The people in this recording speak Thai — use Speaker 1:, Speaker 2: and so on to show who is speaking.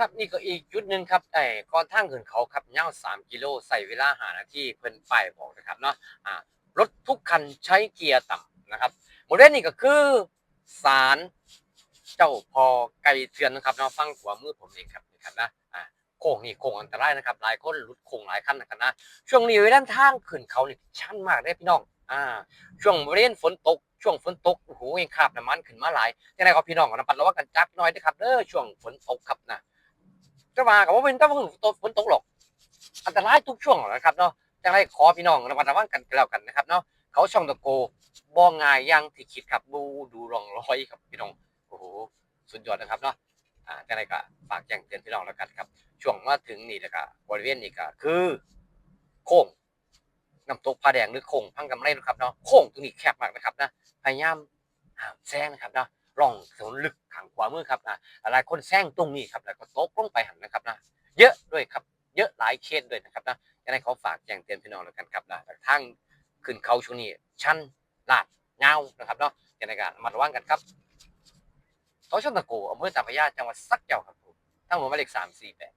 Speaker 1: ครับนี่ก็อีกจุดหนึ่งครับไอ้ก่อนทางขึ้นเขาครับยาวสามกิโลใส่เวลาหานาทีเพิ่นป้ายบอกนะครับเนาะอ่ารถทุกคันใช้เกียร์ต่ำนะครับโมเดลนี้ก็คือสารเจ้าพอไก่เทือนนะครับเนาะฟังขวามือผมเองครับนี่ครับนะอ่าโค้งนี่โค้งอันตรายนะครับหลายคนหลุดโค้งหลายคันนะครับนะช่วงนี้เวลาทางขึ้นเขานี่ชันมากได้พี่น้องอ่าช่วงบริเวณฝนตกช่วงฝนตกโอ้โหเองคาบน้ำมันขึ้นมาหลายยังไงก็พี่น้องก็ระมัดระวังกันจักหน่อยนะครับเด้อช่วงฝนตกครับนะ จะมากับว่าเป็นต้องฝนตกหรอก อันตรายทุกช่วงนะครับเนาะยังไงขอพี่น้องระมัดระวังกันแล้วกันนะครับเนาะเขาช่องตะโกบ่ง่ายอยังที่คิดครับดูดูรองรอยครับพี่น้องโอ้โหสุดยอดนะครับเนาะอ่ายังไงก็ฝากแจ้งเตือนพี่น้องแล้วกันครับ ช่วงมาถึงนี่แล้วก็บริเวณนี้ก็คือ โค้งน้ำตกผาแดงหรือโค้งพังกำไรนะครับเนาะโค้งตรงนี้แคบมากนะครับนะพยายามห้ามแซงนะครับเนาะร่องถนนลึก มือครับนะหลายคนแซงตรงนี้ครับแล้วก็ตกลงไปหันนะครับนะเยอะด้วยครับเยอะหลายเคสด้วยนะครับนะยังไงขอฝากแจ้งเตือนพี่น้องแล้วกันครับนะแต่ทางขึ้นเขาช่วงนี้ชันลาดเงานะครับเนาะยังไงก็ระมาระวังกันครับเขาชนตะโกอำเภอตาพยาจังหวัดสักเจ้าครับผมทั้งหมดหมายเลขสามสี่แปด